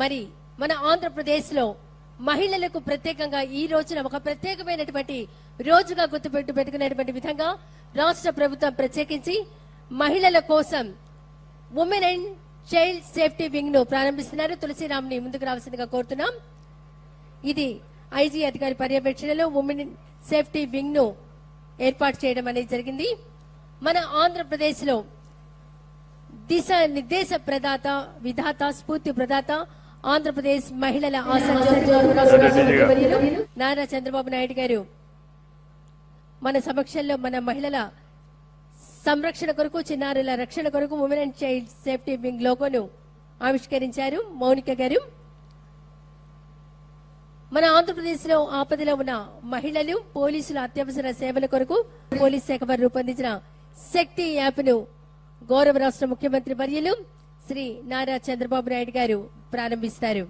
మరి మన ఆంధ్రప్రదేశ్లో మహిళలకు ప్రత్యేకంగా ఈ రోజున ఒక ప్రత్యేకమైనటువంటి రోజుగా గుర్తుపెట్టు పెట్టుకునేటువంటి విధంగా రాష్ట్ర ప్రభుత్వం ప్రత్యేకించి మహిళల కోసం ఉమెన్ అండ్ చైల్డ్ సేఫ్టీ వింగ్ను ప్రారంభిస్తున్నారు. తులసిరామ్ని ముందుకు రావాల్సిందిగా కోరుతున్నాం. ఇది ఐజీ అధికారి పర్యవేక్షణలో ఉమెన్ సేఫ్టీ వింగ్ను ఏర్పాటు చేయడం అనేది జరిగింది. మన ఆంధ్రప్రదేశ్లో దిశ నిర్దేశ ప్రదాత విధాత స్ఫూర్తి ప్రదాత ఆంధ్రప్రదేశ్ మహిళల నారా చంద్రబాబు నాయుడు గారు మన సమక్షంలో మన మహిళల సంరక్షణ కొరకు చిన్నారుల రక్షణ కొరకు women and child safety wing లోగోను ఆవిష్కరించారు మౌనిక గారు. మన ఆంధ్రప్రదేశ్లో ఆపదలో ఉన్న మహిళలు పోలీసుల అత్యవసర సేవల కొరకు పోలీస్ శాఖ వారు రూపొందించిన శక్తి యాప్ను గౌరవ రాష్ట్ర ముఖ్యమంత్రి వర్యులు శ్రీ నారా చంద్రబాబు నాయుడు గారు ప్రారంభిస్తారు.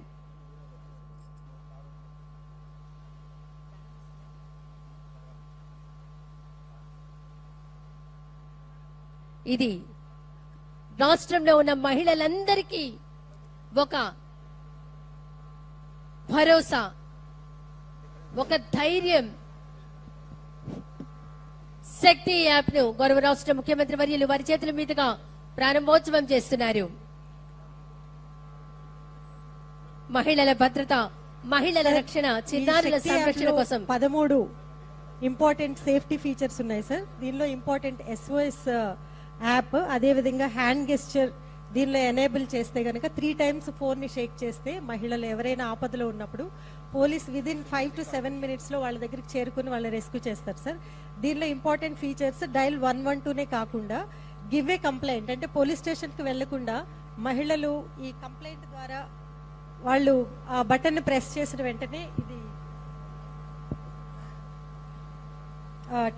ఇది రాష్ట్రంలో ఉన్న మహిళలందరికీ ఒక భరోసా ఒక ధైర్యం. శక్తి యాప్ను గౌరవ రాష్ట్ర ముఖ్యమంత్రి వర్యులు వారి చేతుల మీదుగా ప్రారంభోత్సవం చేస్తున్నారు. మహిళల భద్రత మహిళల రక్షణ చిన్నారుల సంరక్షణ కోసం. పదమూడు ఇంపార్టెంట్ సేఫ్టీ ఫీచర్స్ ఉన్నాయి సార్ దీనిలో ఇంపార్టెంట్ ఎస్ఓఎస్ యాప్ అదే విధంగా హ్యాండ్ గెస్చర్ దీనిలో ఎనేబుల్ చేస్తే గనక త్రీ టైమ్స్ ఫోన్ని షేక్ చేస్తే మహిళలు ఎవరైనా ఆపదలో ఉన్నప్పుడు police within five to seven మినిట్స్లో వాళ్ళ దగ్గరికి చేరుకుని వాళ్ళని రెస్క్యూ చేస్తారు సార్ దీనిలో important features dial one one టూనే కాకుండా గివ్ ఏ కంప్లైంట్ అంటే పోలీస్ స్టేషన్కి వెళ్ళకుండా మహిళలు ఈ కంప్లైంట్ ద్వారా వాళ్ళు ఆ బటన్ ప్రెస్ చేసిన వెంటనే ఇది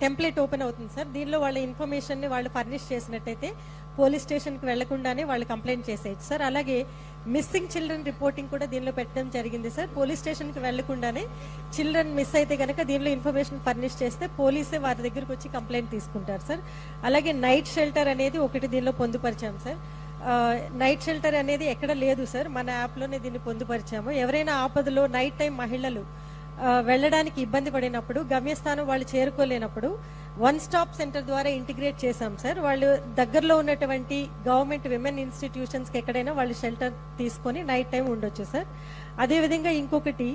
టెంప్లెట్ ఓపెన్ అవుతుంది సార్. దీనిలో వాళ్ళ ఇన్ఫర్మేషన్ని వాళ్ళు ఫర్నిష్ చేసినట్టయితే పోలీస్ స్టేషన్కి వెళ్ళకుండానే వాళ్ళు కంప్లైంట్ చేసేయచ్చు సార్. అలాగే మిస్సింగ్ చిల్డ్రన్ రిపోర్టింగ్ కూడా దీనిలో పెట్టడం జరిగింది సార్. పోలీస్ స్టేషన్కి వెళ్ళకుండానే చిల్డ్రన్ మిస్ అయితే గనక దీనిలో ఇన్ఫర్మేషన్ ఫర్నిష్ చేస్తే పోలీసే వారి దగ్గరకు వచ్చి కంప్లైంట్ తీసుకుంటారు సార్. అలాగే నైట్ షెల్టర్ అనేది ఒకటి దీనిలో పొందుపరిచాం సార్. నైట్ షెల్టర్ అనేది ఎక్కడ లేదు సార్ మన యాప్లోనే దీన్ని పొందుపరిచాము. ఎవరైనా ఆపదలో నైట్ టైం మహిళలు వెళ్ళడానికి ఇబ్బంది పడినప్పుడు గమ్యస్థానం వాళ్ళు చేరుకోలేనప్పుడు వన్ స్టాప్ సెంటర్ ద్వారా ఇంటిగ్రేట్ చేశాం సార్ వాళ్ళు దగ్గరలో ఉన్నటువంటి గవర్నమెంట్ విమెన్ ఇన్స్టిట్యూషన్స్కి ఎక్కడైనా వాళ్ళు షెల్టర్ తీసుకొని నైట్ టైం ఉండొచ్చు సార్ అదేవిధంగా ఇంకొకటి